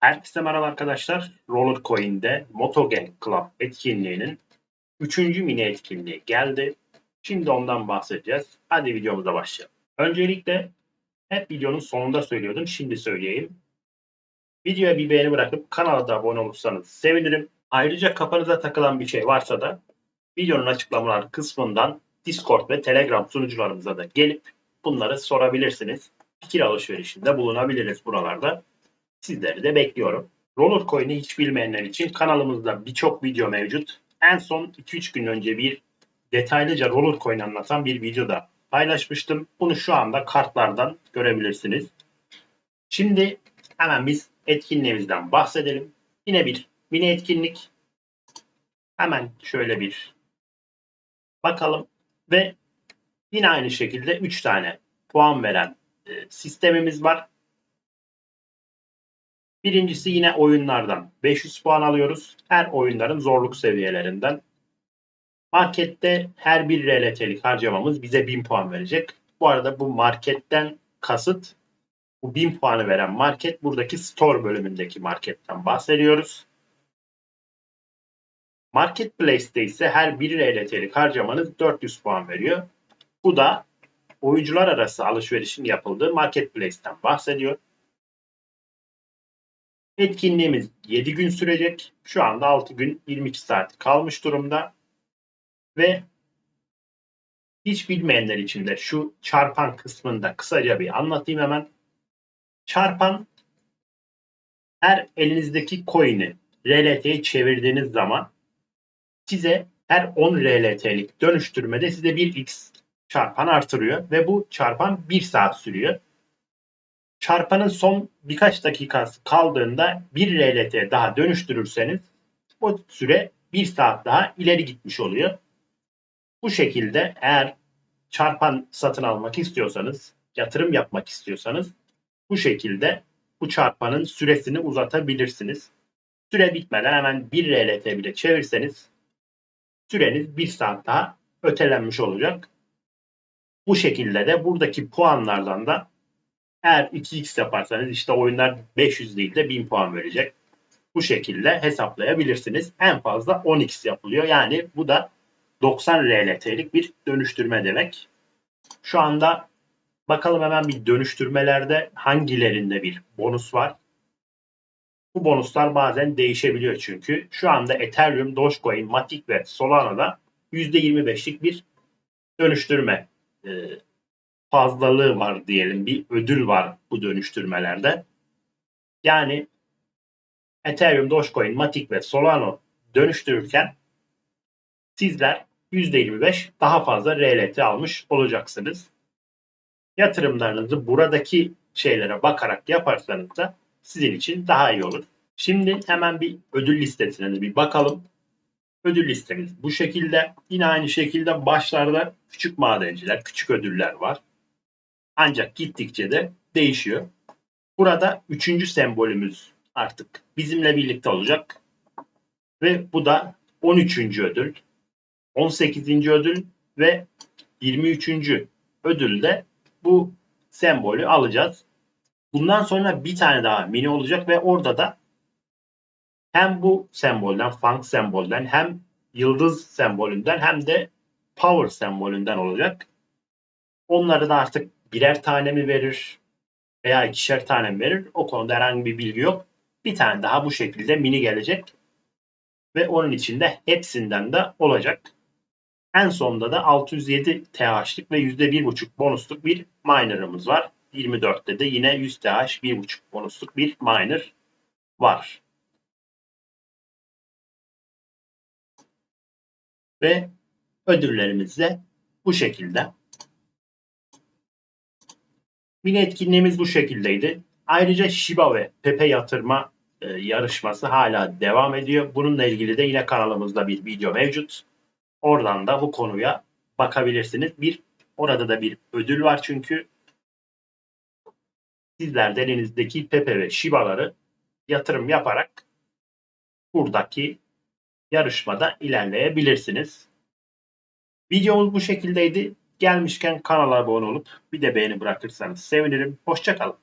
Herkese merhaba arkadaşlar. Roller Coin'de Motogang Club etkinliğinin 3. mini etkinliği geldi. Şimdi ondan bahsedeceğiz. Hadi videomuza başlayalım. Öncelikle hep videonun sonunda söylüyordum. Şimdi söyleyeyim. Videoya bir beğeni bırakıp kanala da abone olursanız sevinirim. Ayrıca kafanıza takılan bir şey varsa da videonun açıklamalar kısmından Discord ve Telegram sunucularımıza da gelip bunları sorabilirsiniz. Fikir alışverişinde bulunabiliriz buralarda. Sizleri de bekliyorum. Roller Coin'i hiç bilmeyenler için kanalımızda birçok video mevcut. En son 2-3 gün önce bir detaylıca Roller Coin anlatan bir videoda paylaşmıştım. Bunu şu anda kartlardan görebilirsiniz. Şimdi hemen biz etkinliğimizden bahsedelim. Yine bir mini etkinlik. Hemen şöyle bir bakalım ve yine aynı şekilde 3 tane puan veren e, sistemimiz var. Birincisi yine oyunlardan 500 puan alıyoruz. Her oyunların zorluk seviyelerinden. Markette her bir RLT'lik harcamamız bize 1000 puan verecek. Bu arada bu marketten kasıt bu 1000 puanı veren market buradaki store bölümündeki marketten bahsediyoruz. Marketplace'te ise her bir RLT'lik harcamanız 400 puan veriyor. Bu da oyuncular arası alışverişin yapıldığı marketplace'ten bahsediyor. Etkinliğimiz 7 gün sürecek. Şu anda 6 gün 22 saat kalmış durumda. Ve hiç bilmeyenler için de şu çarpan kısmında kısaca bir anlatayım hemen. Çarpan her elinizdeki coin'i RLT'ye çevirdiğiniz zaman size her 10 RLT'lik dönüştürmede size 1x çarpan artırıyor ve bu çarpan 1 saat sürüyor çarpanın son birkaç dakikası kaldığında bir RLT daha dönüştürürseniz o süre bir saat daha ileri gitmiş oluyor. Bu şekilde eğer çarpan satın almak istiyorsanız, yatırım yapmak istiyorsanız bu şekilde bu çarpanın süresini uzatabilirsiniz. Süre bitmeden hemen bir RLT bile çevirseniz süreniz bir saat daha ötelenmiş olacak. Bu şekilde de buradaki puanlardan da eğer 2x yaparsanız işte oyunlar 500 değil de 1000 puan verecek. Bu şekilde hesaplayabilirsiniz. En fazla 10x yapılıyor. Yani bu da 90 RLT'lik bir dönüştürme demek. Şu anda bakalım hemen bir dönüştürmelerde hangilerinde bir bonus var. Bu bonuslar bazen değişebiliyor çünkü. Şu anda Ethereum, Dogecoin, Matic ve Solana'da %25'lik bir dönüştürme e, fazlalığı var diyelim. Bir ödül var bu dönüştürmelerde. Yani Ethereum, Dogecoin, Matic ve Solano dönüştürürken sizler %25 daha fazla RLT almış olacaksınız. Yatırımlarınızı buradaki şeylere bakarak yaparsanız da sizin için daha iyi olur. Şimdi hemen bir ödül listesine bir bakalım. Ödül listemiz bu şekilde. Yine aynı şekilde başlarda küçük madenciler, küçük ödüller var. Ancak gittikçe de değişiyor. Burada üçüncü sembolümüz artık bizimle birlikte olacak. Ve bu da 13. ödül, 18. ödül ve 23. ödülde bu sembolü alacağız. Bundan sonra bir tane daha mini olacak ve orada da hem bu sembolden, funk sembolden hem yıldız sembolünden hem de power sembolünden olacak. Onları da artık birer tane mi verir veya ikişer tane mi verir? O konuda herhangi bir bilgi yok. Bir tane daha bu şekilde mini gelecek. Ve onun içinde hepsinden de olacak. En sonunda da 607 TH'lik ve %1.5 bonusluk bir miner'ımız var. 24'te de yine 100 TH 1.5 bonusluk bir miner var. Ve ödüllerimiz de bu şekilde. Mini etkinliğimiz bu şekildeydi. Ayrıca Shiba ve Pepe yatırma e, yarışması hala devam ediyor. Bununla ilgili de yine kanalımızda bir video mevcut. Oradan da bu konuya bakabilirsiniz. Bir orada da bir ödül var çünkü sizler de elinizdeki Pepe ve Shiba'ları yatırım yaparak buradaki yarışmada ilerleyebilirsiniz. Videomuz bu şekildeydi. Gelmişken kanala abone olup bir de beğeni bırakırsanız sevinirim. Hoşçakalın.